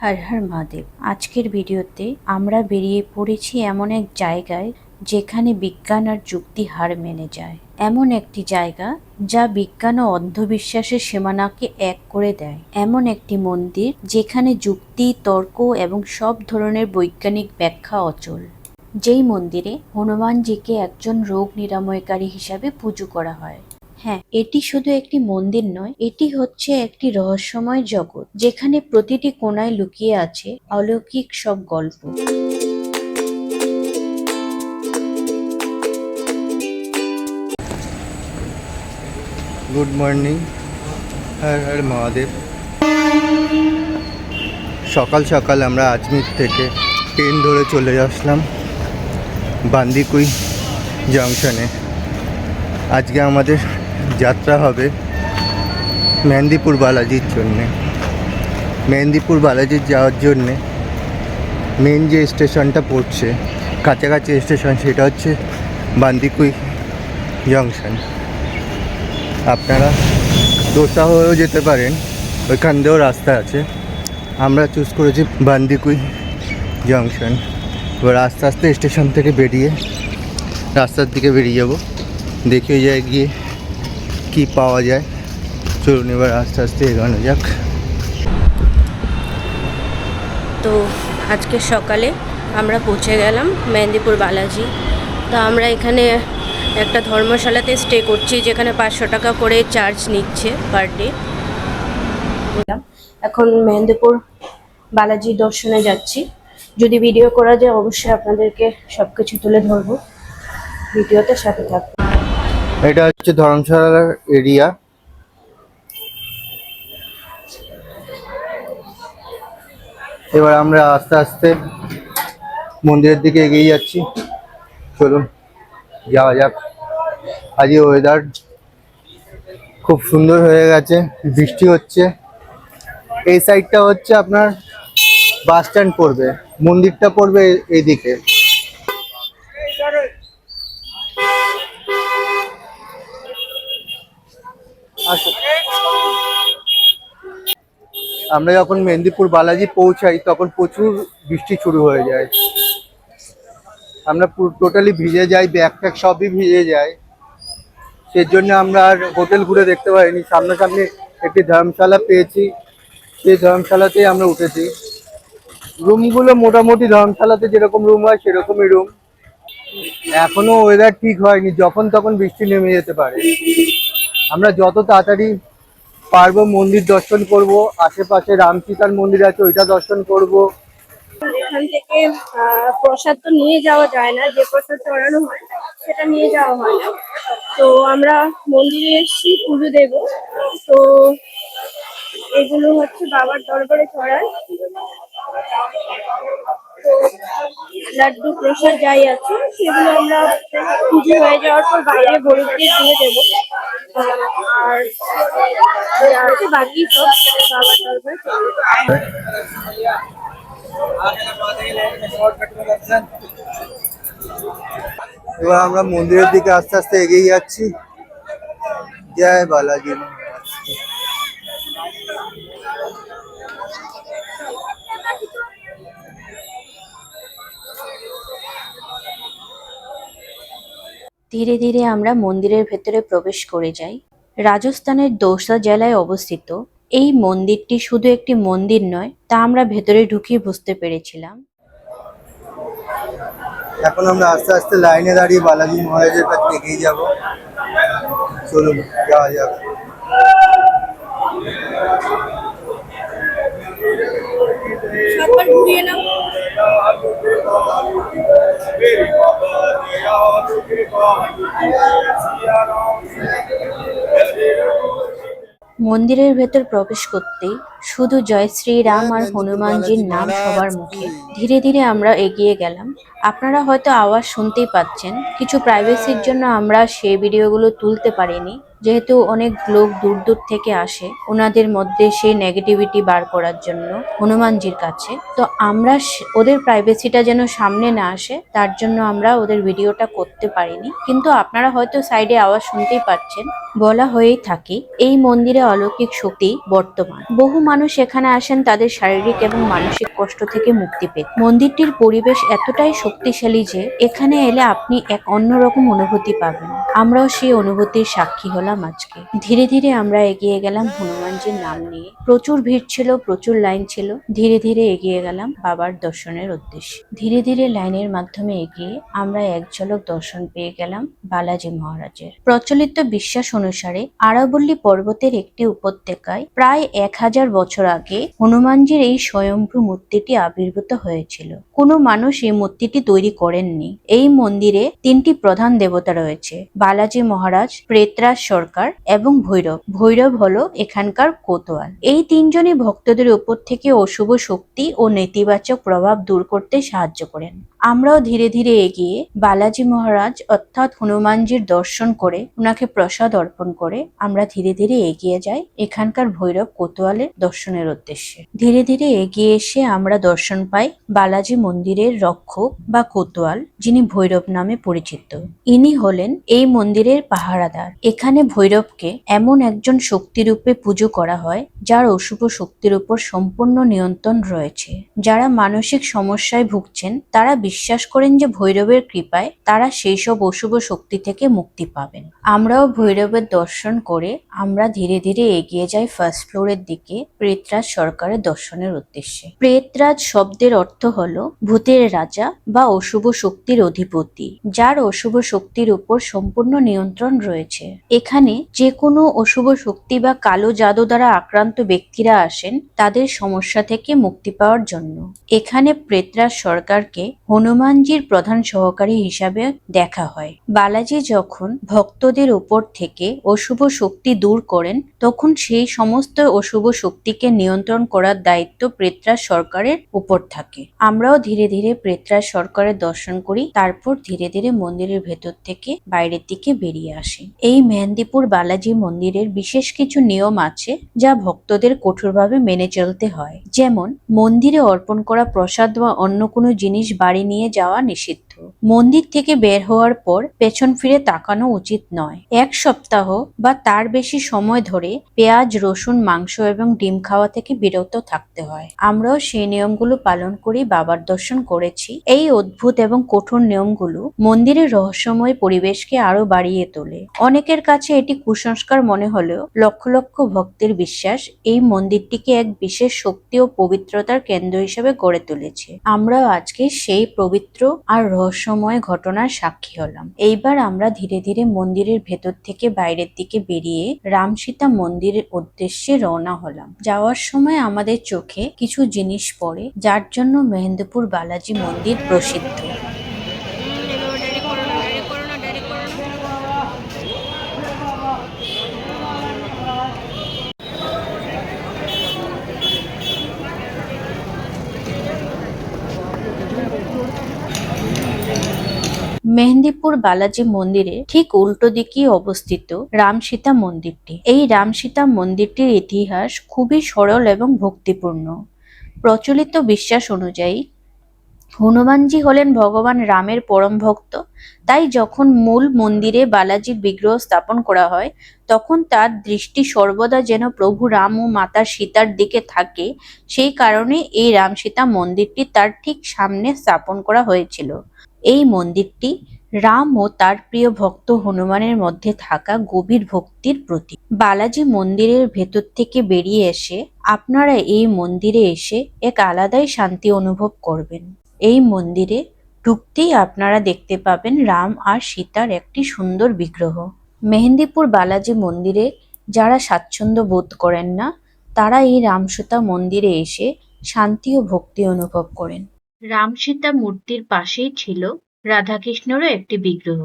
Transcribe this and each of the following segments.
হর হর মহাদেব, আজকের ভিডিওতে আমরা বেরিয়ে পড়েছি এমন এক জায়গায় যেখানে বিজ্ঞান আর যুক্তি হার মেনে যায়। এমন একটি জায়গা যা বিজ্ঞান ও অন্ধবিশ্বাসের সীমানাকে এক করে দেয়। এমন একটি মন্দির যেখানে যুক্তি, তর্ক এবং সব ধরনের বৈজ্ঞানিক ব্যাখ্যা অচল। যেই মন্দিরে হনুমানজিকে একজন রোগ নিরাময়কারী হিসাবে পুজো করা হয়। হ্যাঁ এটি শুধু একটি মন্দির নয়, এটি হচ্ছে একটি রহস্যময় জগৎ, যেখানে প্রতিটি কোণায় লুকিয়ে আছে অলৌকিক সব গল্প। গুড মর্নিং হর হর মহাদেব সকাল সকাল আমরা আজমির থেকে ট্রেন ধরে চলে আসলাম বান্দিকুই জংশনে। আজকে আমাদের যাত্রা হবে মেহেন্দিপুর বালাজির জন্যে। মেহেন্দিপুর বালাজির যাওয়ার জন্যে মেন যে স্টেশনটা পড়ছে, কাছাকাছি স্টেশন সেটা হচ্ছে বান্দিকুই জংশন আপনারা দোসা হয়েও যেতে পারেন ওইখান দিয়েও রাস্তা আছে। আমরা চুজ করেছি বান্দিকুই জংশন এবার আস্তে আস্তে স্টেশন থেকে বেরিয়ে রাস্তার দিকে বেরিয়ে যাব। দেখে জায়গায় গিয়ে কী পাওয়া যায়? চলুন এবার আস্তে আস্তে এগোনো যাক। তো আজকে সকালে আমরা পৌঁছে গেলাম মেহেন্দিপুর বালাজি। তো আমরা এখানে একটা ধর্মশালাতে স্টে করছি, যেখানে পাঁচশো টাকা করে চার্জ নিচ্ছে পার ডে এখন মেহেন্দিপুর বালাজি দর্শনে যাচ্ছি। যদি ভিডিও করা যায়, অবশ্যই আপনাদেরকে সব কিছু তুলে ধরবো। ভিডিওতে সাথে থাকব এটা হচ্ছে ধর্মশালার এরিয়া। এবার আমরা আস্তে আস্তে মন্দিরের দিকে এগিয়ে যাচ্ছি। চলুন, যাওয়া যাক। আজকে ওয়েদার খুব সুন্দর হয়ে গেছে, বৃষ্টি হচ্ছে। এই সাইডটা হচ্ছে আপনার বাস স্ট্যান্ড পড়বে, মন্দিরটা পড়বে এ- এইদিকে আমরা যখন মেদিনীপুর বালাজি পৌঁছাই, তখন প্রচুর বৃষ্টি শুরু হয়ে যায়। আমরা টোটালি ভিজে যাই ব্যাগ ট্যাগ সবই ভিজে যায়। সেই জন্য আমরা আর হোটেল ঘুরে দেখতে পারিনি সামনাসামনি একটি ধর্মশালা পেয়েছি। সেই ধর্মশালাতেই আমরা উঠেছি। রুমগুলো মোটামুটি ধর্মশালাতে যেরকম রুম হয়, সেরকমই রুম এখনও ওয়েদার ঠিক হয়নি, যখন তখন বৃষ্টি নেমে যেতে পারে। আমরা যত তাড়াতাড়ি পারব মন্দির দর্শন করব, আশেপাশে রাম সীতার মন্দির আছে, ওইটা দর্শন করব। এখান থেকে প্রসাদ তো নিয়ে যাওয়া যায় না, যে প্রসাদ চড়ানো হয়, সেটা নিয়ে যাওয়া হয় না। তো আমরা মন্দিরে এসেছি, পুজো দেব। তো এগুলো হচ্ছে বাবার দরবারে চড়ায় লাড্ডু প্রসাদ যাই আছে, সেগুলো আমরা পুজো হয়ে যাওয়ার পর বাইরে গরিবদের দিয়ে দেবো আর যা আছে বাকি সব বাবার দরবারে চড়াবে। এবার আমরা মন্দিরের দিকে আস্তে আস্তে এগিয়ে যাচ্ছি জয় বালাজি ধীরে ধীরে আমরা মন্দিরের ভেতরে প্রবেশ করে যাই। রাজস্থানের দোসা জেলায় অবস্থিত। এই মন্দিরটি শুধু একটি মন্দির নয় তা আমরা ভেতরে ঢুকিয়ে বুঝতে পেরেছিলাম। এখন আমরা আস্তে আস্তে লাইনে দাঁড়িয়ে বালাজি মহারাজের কাছে এগিয়ে যাব। চলুন যাওয়া যাক। ঘুরিয়ে নাও। মন্দিরের ভেতর প্রবেশ করতে শুধু জয় শ্রীরাম আর হনুমানজির নাম সবার মুখে। ধীরে ধীরে আমরা এগিয়ে গেলাম। আপনারা হয়তো আওয়াজ শুনতেই পাচ্ছেন, কিছু প্রাইভেসির জন্য আমরা সেই ভিডিওগুলো তুলতে পারিনি। যেহেতু অনেক লোক দূর দূর থেকে আসে ওনাদের মধ্যে সেই নেগেটিভিটি বার করার জন্য হনুমানজির কাছে। তো আমরা ওদের প্রাইভেসিটা যেন সামনে না আসে, তার জন্য আমরা ওদের ভিডিওটা করতে পারিনি। কিন্তু আপনারা হয়তো সাইডে আওয়াজ শুনতেই পাচ্ছেন, বলা হয়েই থাকে, এই মন্দিরে অলৌকিক শক্তি বর্তমান। বহু মানুষ এখানে আসেন তাদের শারীরিক এবং মানসিক কষ্ট থেকে মুক্তি পেতে। মন্দিরটির পরিবেশ এতটাই শক্তিশালী যে এখানে এলে আপনি এক অন্যরকম অনুভূতি পাবেন। আমরাও সেই অনুভূতির সাক্ষী হলাম। আজকে ধীরে ধীরে আমরা এগিয়ে গেলাম হনুমানজির নাম নিয়ে প্রচুর ভিড় ছিল, প্রচুর লাইন ছিল। ধীরে ধীরে এগিয়ে গেলাম বাবার দর্শনের উদ্দেশ্যে। ধীরে ধীরে লাইনের মাধ্যমে এগিয়ে আমরা এক ঝলক দর্শন পেয়ে গেলাম বালাজি মহারাজের। প্রচলিত বিশ্বাস অনুসারে আরাবল্লী পর্বতের একটি উপত্যকায় প্রায় এক হাজার বছর আগে হনুমানজির এই স্বয়ম্ভু মূর্তিটি আবির্ভূত হয়েছিল। কোনো মানুষ এই মূর্তিটি তৈরি করেননি। এই মন্দিরে তিনটি প্রধান দেবতা রয়েছে, বালাজি মহারাজ, প্রেতরাজ সরকার এবং ভৈরব। ভৈরব হলো এখানকার কোতোয়াল এই তিনজনই ভক্তদের উপর থেকে অশুভ শক্তি ও নেতিবাচক প্রভাব দূর করতে সাহায্য করেন। আমরাও ধীরে ধীরে এগিয়ে বালাজি মহারাজ অর্থাৎ হনুমানজির দর্শন করে ওনাকে প্রসাদ অর্পণ করে আমরা ধীরে ধীরে এগিয়ে যাই এখানকার ভৈরব কোতোয়ালের দর্শনের উদ্দেশ্যে। ধীরে ধীরে এগিয়ে এসে আমরা দর্শন পাই বালাজি মন্দিরের রক্ষক বা কোতোয়াল যিনি ভৈরব নামে পরিচিত। ইনি হলেন এই মন্দিরের পাহারাদার। এখানে ভৈরবকে এমন একজন শক্তিরূপে পুজো করা হয়, যার অশুভ শক্তির উপর সম্পূর্ণ নিয়ন্ত্রণ রয়েছে। যারা মানসিক সমস্যায় ভুগছেন, তারা বিশ্বাস করেন যে ভৈরবের কৃপায় তারা সেই সব অশুভ শক্তি থেকে মুক্তি পাবেন। আমরাও ভৈরবের দর্শন করে আমরা ধীরে ধীরে এগিয়ে যাই ফার্স্ট ফ্লোরের দিকে, প্রেতরাজ সরকারের দর্শনের উদ্দেশ্যে। প্রেতরাজ শব্দের অর্থ হলো ভূতের রাজা বা অশুভ শক্তির অধিপতি, যার অশুভ শক্তির উপর সম্পূর্ণ নিয়ন্ত্রণ রয়েছে। এখানে যে কোনো অশুভ শক্তি বা কালো জাদু দ্বারা আক্রান্ত ব্যক্তিরা আসেন তাদের সমস্যা থেকে মুক্তি পাওয়ার জন্য। এখানে প্রেতরাজ সরকারকে হনুমানজির প্রধান সহকারী হিসাবে দেখা হয়। বালাজি যখন ভক্তদের উপর থেকে অশুভ শক্তি দূর করেন, তখন সেই সমস্ত অশুভ শক্তিকে নিয়ন্ত্রণ করার দায়িত্ব প্রেতরাজ সরকারের উপর থাকে। আমরাও ধীরে ধীরে প্রেতরাজ সরকারের দর্শন করি, তারপর ধীরে ধীরে মন্দিরের ভেতর থেকে বাইরের দিকে বেরিয়ে আসি। এই মেহেন্দিপুর বালাজি মন্দিরের বিশেষ কিছু নিয়ম আছে যা ভক্তদের কঠোরভাবে মেনে চলতে হয়। যেমন, মন্দিরে অর্পণ করা প্রসাদ বা অন্য কোনো জিনিস বাড়ি নিয়ে যাওয়া নিষিদ্ধ। মন্দির থেকে বের হওয়ার পর পেছন ফিরে তাকানো উচিত নয়। এক সপ্তাহ বা তার বেশি সময় ধরে পেঁয়াজ, রসুন, মাংস এবং ডিম খাওয়া থেকে বিরত থাকতে হয়। আমরাও সেই নিয়মগুলো পালন করি, বাবার দর্শন করেছি। এই অদ্ভুত এবং কঠোর নিয়মগুলো মন্দিরের রহস্যময় পরিবেশকে আরও বাড়িয়ে তোলে। অনেকের কাছে এটি কুসংস্কার মনে হলেও লক্ষ লক্ষ ভক্তের বিশ্বাস এই মন্দিরটিকে এক বিশেষ শক্তি ও পবিত্রতার কেন্দ্র হিসেবে গড়ে তুলেছে। আমরাও আজকে সেই পবিত্র আর রহস্যময় ঘটনার সাক্ষী হলাম। এইবার আমরা ধীরে ধীরে মন্দিরের ভেতর থেকে বাইরের দিকে বেরিয়ে রাম সীতা মন্দিরের উদ্দেশ্যে রওনা হলাম। যাওয়ার সময় আমাদের চোখে কিছু জিনিস পড়ে, যার জন্য মেহেন্দ্রপুর বালাজি মন্দির প্রসিদ্ধ। মেহেন্দিপুর বালাজি মন্দিরের ঠিক উল্টো দিকেই অবস্থিত রামসীতা মন্দিরটি। এই রামসীতা মন্দিরটির ইতিহাস খুবই সরল এবং ভক্তিপূর্ণ। প্রচলিত বিশ্বাস অনুযায়ী, হনুমানজি হলেন ভগবান রামের পরম ভক্ত। তাই যখন মূল মন্দিরে বালাজির বিগ্রহ স্থাপন করা হয়, তখন তার দৃষ্টি সর্বদা যেন প্রভু রাম ও মাতা সীতার দিকে থাকে। সেই কারণে এই রামসীতা মন্দিরটি তার ঠিক সামনে স্থাপন করা হয়েছিল। এই মন্দিরটি রাম ও তার প্রিয় ভক্ত হনুমানের মধ্যে থাকা গভীর ভক্তির প্রতীক। বালাজি মন্দিরের ভেতর থেকে বেরিয়ে এসে আপনারা এই মন্দিরে এসে এক আলাদাই শান্তি অনুভব করবেন। এই মন্দিরে ঢুকতেই আপনারা দেখতে পাবেন রাম আর সীতার একটি সুন্দর বিগ্রহ। মেহেন্দিপুর বালাজি মন্দিরে যারা স্বাচ্ছন্দ্য বোধ করেন না, তারা এই রামসীতা মন্দিরে এসে শান্তি ও ভক্তি অনুভব করেন। রামসীতা মূর্তির পাশেই ছিল রাধাকৃষ্ণেরও একটি বিগ্রহ।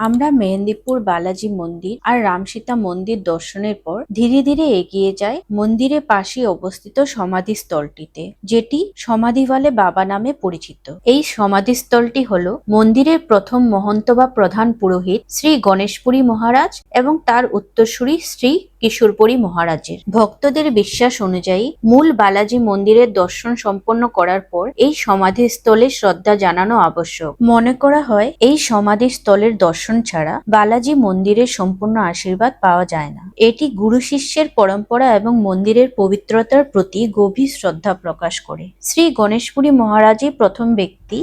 আমরা মেহেন্দিপুর বালাজি মন্দির আর রামসীতা মন্দির দর্শনের পর ধীরে ধীরে এগিয়ে যাই মন্দিরের পাশে অবস্থিত সমাধিস্থলটিতে, যেটি সমাধিওয়ালে বাবা নামে পরিচিত। এই সমাধিস্থলটি হল মন্দিরের প্রথম মহন্ত বা প্রধান পুরোহিত শ্রী গণেশপুরী মহারাজ এবং তার উত্তরসূরি শ্রী কিশোরপুরী মহারাজের। ভক্তদের বিশ্বাস অনুযায়ী মূল বালাজি মন্দিরের দর্শন সম্পন্ন করার পর এই সমাধিস্থলে শ্রদ্ধা জানানো আবশ্যক। মনে করা হয়, এই সমাধিস্থলের দর্শন ছাড়া বালাজি মন্দিরের সম্পূর্ণ আশীর্বাদ পাওয়া যায় না। এটি গুরু শিষ্যের পরম্পরা এবং মন্দিরের পবিত্রতার প্রতি গভীর শ্রদ্ধা প্রকাশ করে। শ্রী গণেশপুরী মহারাজই প্রথম ব্যক্তি,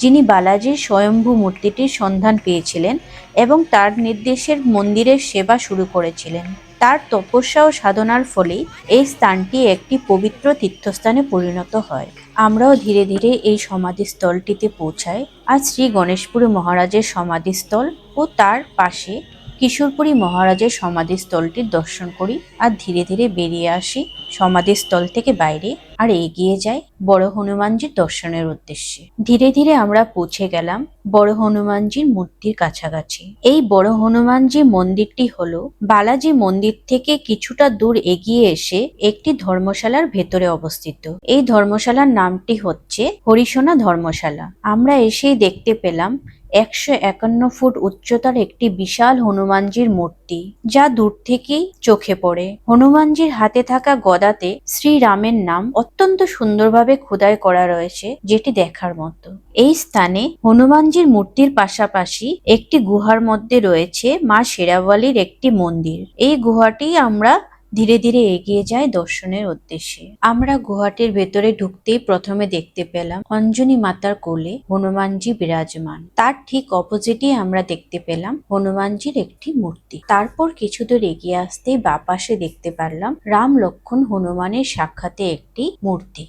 যিনি বালাজির স্বয়ম্ভু মূর্তিটির সন্ধান পেয়েছিলেন এবং তার নির্দেশের মন্দিরের সেবা শুরু করেছিলেন। তার তপস্যা ও সাধনার ফলে এই স্থানটি একটি পবিত্র তীর্থস্থানে পরিণত হয়। আমরাও ধীরে ধীরে এই সমাধিস্থলটিতে পৌঁছাই। আর শ্রী গণেশপুরী মহারাজের সমাধিস্থল ও তার পাশে কিশোরপুরী মহারাজের সমাধিস্থলটির দর্শন করি আর ধীরে ধীরে বেরিয়ে আসি সমাধিস্থল থেকে বাইরে আর এগিয়ে যাই বড় হনুমানজির দর্শনের উদ্দেশ্যে। ধীরে ধীরে আমরা পৌঁছে গেলাম বড় হনুমানজির মূর্তির কাছাকাছি। এই বড় হনুমানজি মন্দিরটি হল বালাজি মন্দির থেকে কিছুটা দূর এগিয়ে এসে একটি ধর্মশালার ভেতরে অবস্থিত। এই ধর্মশালার নামটি হচ্ছে হরিসোনা ধর্মশালা। আমরা এসেই দেখতে পেলাম একশো একান্ন ফুট উচ্চতার একটি বিশাল হনুমানজির মূর্তি, যা দূর থেকেই চোখে পড়ে। হনুমানজির হাতে থাকা গদাতে শ্রীরামের নাম অত্যন্ত সুন্দরভাবে খোদাই করা রয়েছে, যেটি দেখার মতো। এই স্থানে হনুমানজির মূর্তির পাশাপাশি একটি গুহার মধ্যে রয়েছে মা শেরাওয়ালির একটি মন্দির। এই গুহাটি আমরা ধীরে ধীরে এগিয়ে যায় দর্শনের উদ্দেশ্যে। আমরা গুহাটির ভেতরে ঢুকতেই প্রথমে দেখতে পেলাম অঞ্জনী মাতার কোলে হনুমানজি বিরাজমান। তার ঠিক অপোজিটে আমরা দেখতে পেলাম হনুমানজির একটি মূর্তি। তারপর কিছু দূর এগিয়ে আসতেই বাপাশে দেখতে পারলাম রাম লক্ষণ হনুমানের সাক্ষাতে একটি মূর্তি।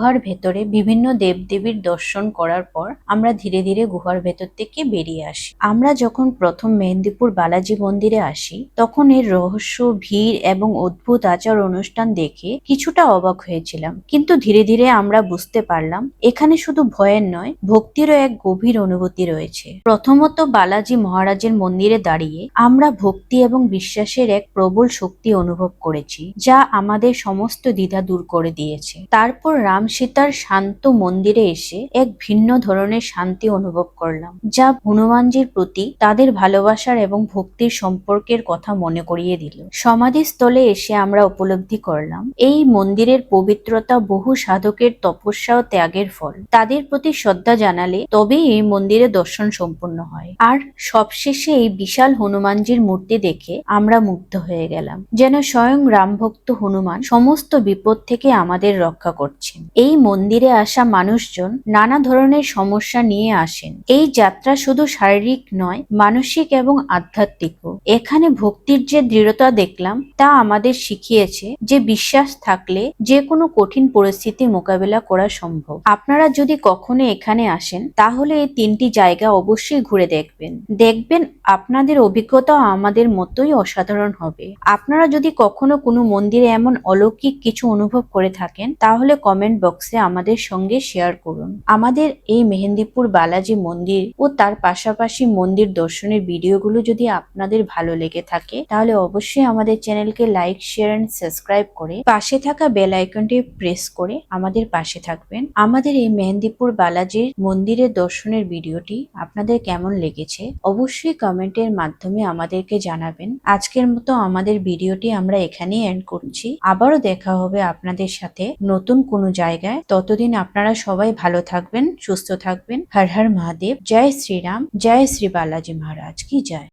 গুহার ভেতরে বিভিন্ন দেবদেবীর দর্শন করার পর আমরা ধীরে ধীরে গুহার ভেতর থেকে বেরিয়ে আসি। আমরা যখন প্রথম মেহেন্দিপুর বালাজি মন্দিরে আসি, তখন এর রহস্য, ভিড় এবং অদ্ভুত আচার অনুষ্ঠান দেখে কিছুটা অবাক হয়েছিলাম। কিন্তু ধীরে ধীরে আমরা বুঝতে পারলাম, এখানে শুধু ভয়ের নয়, ভক্তিরও এক গভীর অনুভূতি রয়েছে। প্রথমত বালাজি মহারাজের মন্দিরে দাঁড়িয়ে আমরা ভক্তি এবং বিশ্বাসের এক প্রবল শক্তি অনুভব করেছি, যা আমাদের সমস্ত দ্বিধা দূর করে দিয়েছে। তারপর রাম সীতার শান্ত মন্দিরে এসে এক ভিন্ন ধরনের শান্তি অনুভব করলাম, যা হনুমানজির প্রতি তাদের ভালোবাসার এবং ভক্তির সম্পর্কের কথা মনে করিয়ে দিল। সমাধিস্থলে এসে আমরা উপলব্ধি করলাম, এই মন্দিরের পবিত্রতা বহু সাধকের তপস্যা ও ত্যাগের ফল। তাদের প্রতি শ্রদ্ধা জানালে তবেই এই মন্দিরে দর্শন সম্পূর্ণ হয়। আর সবশেষে এই বিশাল হনুমানজির মূর্তি দেখে আমরা মুগ্ধ হয়ে গেলাম, যেন স্বয়ং রামভক্ত হনুমান সমস্ত বিপদ থেকে আমাদের রক্ষা করছেন। এই মন্দিরে আসা মানুষজন নানা ধরনের সমস্যা সমস্যা নিয়ে আসেন। এই যাত্রা শুধু শারীরিক নয়, মানসিক এবং আধ্যাত্মিকও। এখানে ভক্তির যে দৃঢ়তা দেখলাম, তা আমাদের শিখিয়েছে যে বিশ্বাস থাকলে যে কোনো কঠিন পরিস্থিতি মোকাবেলা করা সম্ভব। আপনারা যদি কখনো এখানে আসেন, তাহলে এই তিনটি জায়গা অবশ্যই ঘুরে দেখবেন। দেখবেন আপনাদের অভিজ্ঞতা আমাদের মতোই অসাধারণ হবে। আপনারা যদি কখনো কোনো মন্দিরে এমন অলৌকিক কিছু অনুভব করে থাকেন, তাহলে কমেন্ট বক্সে আমাদের সঙ্গে শেয়ার করুন। আমাদের এই মেহেন্দিপুর বালাজি মন্দির ও তার পাশাপাশি মন্দির দর্শনের ভিডিওগুলো যদি আপনাদের ভালো লেগে থাকে, তাহলে অবশ্যই আমাদের চ্যানেলকে লাইক, শেয়ার এন্ড সাবস্ক্রাইব করে পাশে থাকা বেল আইকনটি প্রেস করে আমাদের পাশে থাকবেন। আমাদের এই মেহেন্দিপুর বালাজির মন্দিরের দর্শনের ভিডিওটি আপনাদের কেমন লেগেছে, অবশ্যই কমেন্টের মাধ্যমে আমাদেরকে জানাবেন। আজকের মতো আমাদের ভিডিওটি আমরা এখানেই এন্ড করছি। আবারও দেখা হবে আপনাদের সাথে নতুন কোনো জায়গায়। ততদিন আপনারা সবাই ভালো থাকবেন, সুস্থ থাকবেন হর হর মহাদেব জয় শ্রীরাম জয় শ্রী বালাজি মহারাজ কি জয়